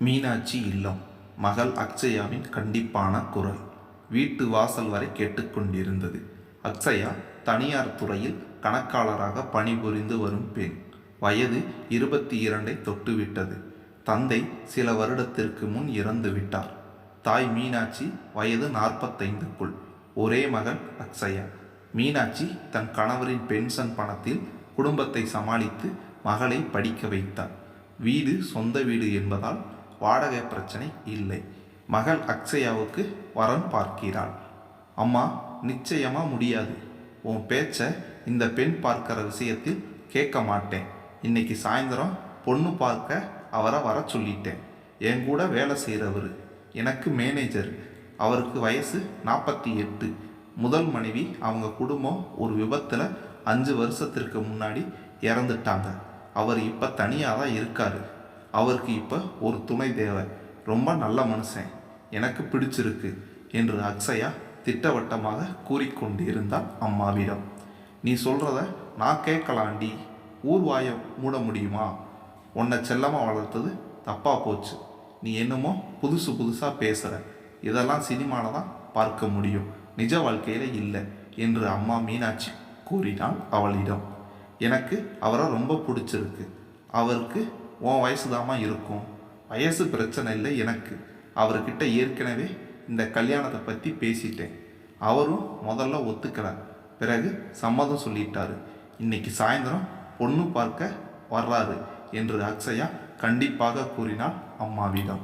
மீனாட்சி இல்லம். மகள் அக்ஷயாவின் கண்டிப்பான குரல். வீட்டு வாசல் வரை கேட்டுக்கொண்டிருந்தது. அக்ஷயா தனியார் துறையில் கணக்காளராக பணிபுரிந்து வரும் பெண். வயது இருபத்தி இரண்டை தொட்டுவிட்டது. தந்தை சில வருடத்திற்கு முன் இறந்து விட்டார். தாய் மீனாட்சி வயது நாற்பத்தைந்துக்குள். ஒரே மகள் அக்ஷயா. மீனாட்சி தன் கணவரின் பென்ஷன் பணத்தில் குடும்பத்தை சமாளித்து மகளை படிக்க வைத்தார். வீடு சொந்த வீடு என்பதால் வாடகை பிரச்சனை இல்லை. மகள் அக்ஷயாவுக்கு வரன் பார்க்கிறாள். அம்மா நிச்சயமா முடியாது. உன் பேச்ச இந்த பெண் பார்க்கிற விஷயத்தில் கேட்க மாட்டேன். இன்னைக்கு சாயந்தரம் பொண்ணு பார்க்க அவரை வர சொல்லிட்டேன். என் கூட வேலை செய்கிறவர் எனக்கு மேனேஜர். அவருக்கு வயசு நாற்பத்தி எட்டு. முதல் மனைவி அவங்க குடும்பம் ஒரு விபத்தில் அஞ்சு வருஷத்திற்கு முன்னாடி இறந்துட்டாங்க. அவர் இப்போ தனியாக தான் இருக்காரு. அவருக்கு இப்போ ஒரு துணை தேவை. ரொம்ப நல்ல மனுஷன். எனக்கு பிடிச்சிருக்கு என்று அக்ஷயா திட்டவட்டமாக கூறிக்கொண்டிருந்தாள் அம்மாவிடம். நீ சொல்கிறத நான் கேட்கலாண்டி. ஊர்வாயம் மூட முடியுமா? உன்னை செல்லமாக வளர்த்தது தப்பாக போச்சு. நீ என்னமோ புதுசு புதுசாக பேசுகிற இதெல்லாம் சினிமாவில் தான் பார்க்க முடியும். நிஜ வாழ்க்கையில் இல்லை என்று அம்மா மீனாட்சி கூறினாள் அவளிடம். எனக்கு அவரை ரொம்ப பிடிச்சிருக்கு. அவருக்கு உன் வயசுதாம்மா இருக்கும். வயசு பிரச்சனை இல்லை எனக்கு. அவர்கிட்ட ஏற்கனவே இந்த கல்யாணத்தை பற்றி பேசிட்டேன். அவரும் முதல்ல ஒத்துக்கிறார். பிறகு சம்மதம் சொல்லிட்டாரு. இன்னைக்கு சாயந்தரம் பொண்ணு பார்க்க வர்றாரு என்று அக்ஷயா கண்டிப்பாக கூறினாள் அம்மாவிடம்.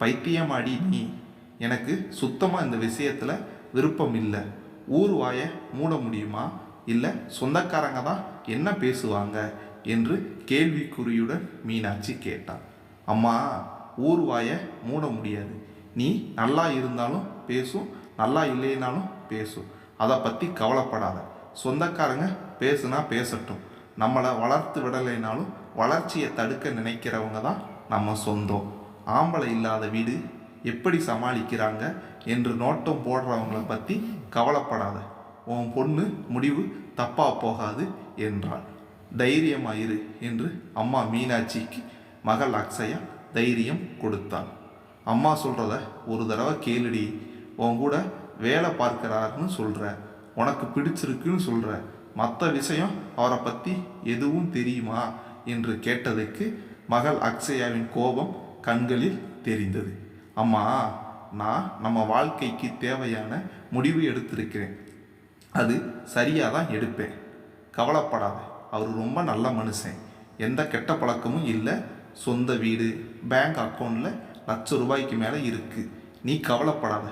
பைத்தியமாடி நீ. எனக்கு சுத்தமாக இந்த விஷயத்தில் விருப்பம் இல்லை. ஊர் வாயை மூட முடியுமா? இல்லை சொந்தக்காரங்க தான் என்ன பேசுவாங்க? என்று கேள்விக்குறியுடன் மீனாட்சி கேட்டாள். அம்மா ஊர் வாயை மூட முடியாது. நீ நல்லா இருந்தாலும் பேசும் நல்லா இல்லைனாலும் பேசும் அதை பற்றி கவலைப்படாத. சொந்தக்காரங்க பேசுனா பேசட்டும். நம்மளை வளர்த்து விடலைனாலும் வளர்ச்சியை தடுக்க நினைக்கிறவங்க தான் நம்ம சொந்தம். ஆம்பளை இல்லாத வீடு எப்படி சமாளிக்கிறாங்க என்று நோட்டம் போடுறவங்கள பற்றி கவலைப்படாத. உன் பொண்ணு முடிவு தப்பாக போகாது என்றாள். தைரியமாயிரு என்று அம்மா மீனாட்சிக்கு மகள் அக்ஷயா தைரியம் கொடுத்தாள். அம்மா சொல்கிறத ஒரு தடவை கேளுடி உன் கூட வேலை பார்க்கிறாருன்னு சொல்கிற உனக்கு பிடிச்சிருக்குன்னு சொல்கிற மற்ற விஷயம் அவரை பற்றி எதுவும் தெரியுமா என்று கேட்டதுக்கு மகள் அக்ஷயாவின் கோபம் கண்களில் தெரிந்தது. அம்மா நான் நம்ம வாழ்க்கைக்கு தேவையான முடிவு எடுத்திருக்கிறேன். அது சரியாக தான் எடுப்பேன். கவலைப்படாத. அவர் ரொம்ப நல்ல மனுஷன். எந்த கெட்ட பழக்கமும் இல்லை. சொந்த வீடு பேங்க் அக்கௌண்ட்டில் லட்ச ரூபாய்க்கு மேலே இருக்குது நீ கவலைப்படாத.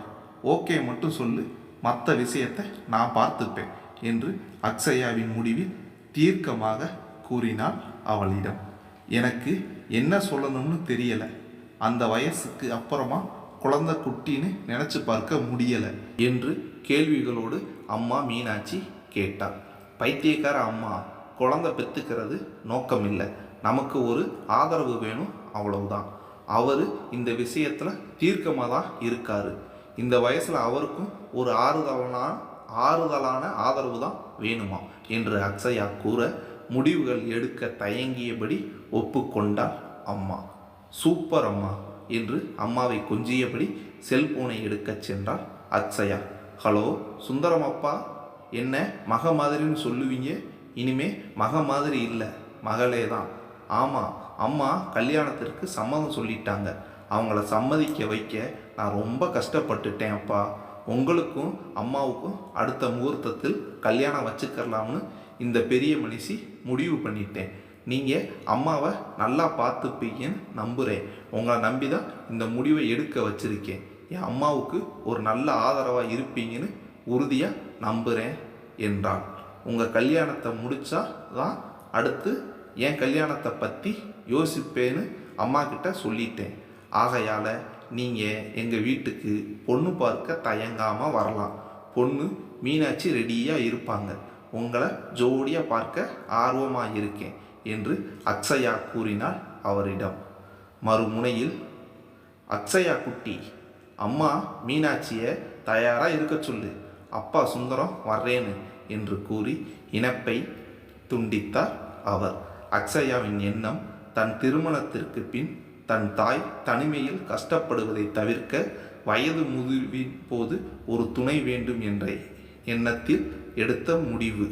ஓகே மட்டும் சொல்லு. மற்ற விஷயத்தை நான் பார்த்துப்பேன் என்று அக்ஷயாவின் முடிவில் தீர்க்கமாக கூறினாள் அவளிடம். எனக்கு என்ன சொல்லணும்னு தெரியலை. அந்த வயசுக்கு அப்புறமா குழந்தை குட்டின்னு நினச்சி பார்க்க முடியலை என்று கேள்விகளோடு அம்மா மீனாட்சி கேட்டாள். பைத்தியக்கார அம்மா குழந்தை பெற்றுக்கிறது நோக்கம் இல்லை நமக்கு ஒரு ஆதரவு வேணும் அவ்வளவுதான். அவர் இந்த விஷயத்தில் தீர்க்கமாக தான் இருக்கார். இந்த வயசில் அவருக்கும் ஒரு ஆறுதலான ஆறுதலான ஆதரவு தான் வேணுமா என்று அக்ஷயா கூற முடிவுகள் எடுக்க தயங்கியபடி ஒப்புக்கொண்டார் அம்மா. சூப்பர் அம்மா என்று அம்மாவை கொஞ்சியபடி செல்போனை எடுக்கச் சென்றார் அக்ஷயா. ஹலோ சுந்தரம் அப்பா என்ன மக மாதிரின்னு சொல்லுவீங்க? இனிமே மக மாதிரி இல்லை மகளே தான். ஆமாம் அம்மா கல்யாணத்திற்கு சம்மதம் சொல்லிட்டாங்க. அவங்கள சம்மதிக்க வைக்க நான் ரொம்ப கஷ்டப்பட்டுட்டேன் அப்பா உங்களுக்கும் அம்மாவுக்கும் அடுத்த முகூர்த்தத்தில் கல்யாணம் வச்சுக்கலாம்னு இந்த பெரிய மனுஷி முடிவு பண்ணிட்டேன். நீங்கள் அம்மாவை நல்லா பார்த்துப்பீங்கன்னு நம்புகிறேன் உங்களை நம்பி தான் இந்த முடிவை எடுக்க வச்சுருக்கேன். என் அம்மாவுக்கு ஒரு நல்ல ஆதரவாக இருப்பீங்கன்னு உறுதியாக நம்புகிறேன் என்றான் உங்கள் கல்யாணத்தை முடித்தா தான் அடுத்து என் கல்யாணத்தை பற்றி யோசிப்பேன்னு அம்மா கிட்ட சொல்லிட்டேன். ஆகையால் நீங்கள் எங்கள் வீட்டுக்கு பொண்ணு பார்க்க தயங்காமல் வரலாம். பொண்ணு மீனாட்சி ரெடியாக இருப்பாங்க. உங்களை ஜோடியாக பார்க்க ஆர்வமாக இருக்கேன் என்று அக்ஷயா கூறினாள் அவரிடம். மறுமுனையில் அக்ஷயா குட்டி அம்மா மீனாட்சியை தயாராக இருக்க சொல்லு. அப்பா சுந்தரம் வர்றேன்னு என்று கூறி இணைப்பை துண்டித்தார் அவர். அக்ஷயாவின் எண்ணம் தன் திருமணத்திற்கு பின் தன் தாய் தனிமையில் கஷ்டப்படுவதை தவிர்க்க வயது முதிர்வின் போது ஒரு துணை வேண்டும் என்ற எண்ணத்தில் எடுத்த முடிவு.